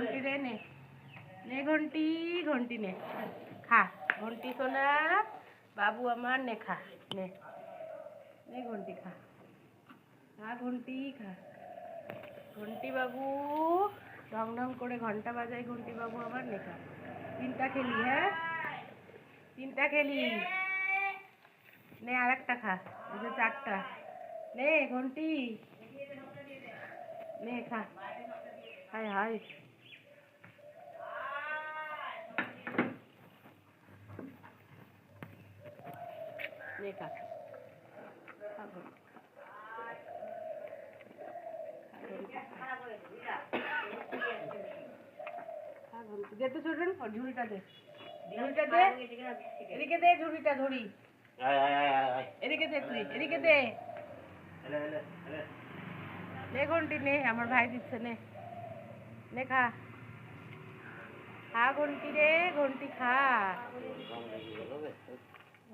ঘন্টি রে নে। নে ঘন্টি ঘন্টি নে। খা। ঘন্টি সোনা, বাবু আমার নে, খা। নে। নে ঘন্টি, খা। খা ঘন্টি খা। ঘন্টি বাবু, ঢং ঢং করে ঘণ্টা বাজায়, ঘন্টি বাবু আমার নে, খা। তিনটা খেলি হ্যাঁ? তিনটা খেলি। নে আর একটা খা, এই চারটা। নে ঘন্টি। নে খা। হায় হায়। নে খা খা ঘন্টি খা। খা ঘন্টি খা। খা ঘন্টি। দে। তো ছোটন ঝুড়িটা দে ঝুড়িটা দে এদিকে দে ঝুড়িটা ধরি। আয় আয় আয় আয় আয়। এদিকে দে তুই এদিকে দে। এলে এলে এলে নে ঘন্টি নে আমার ভাই দিচ্ছে নে। নে খা। খা ঘন্টি রে ঘন্টি খা।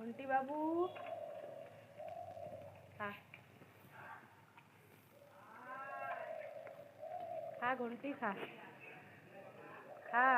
ঘন্টি বাবু। খা ঘন্টি খা। খা।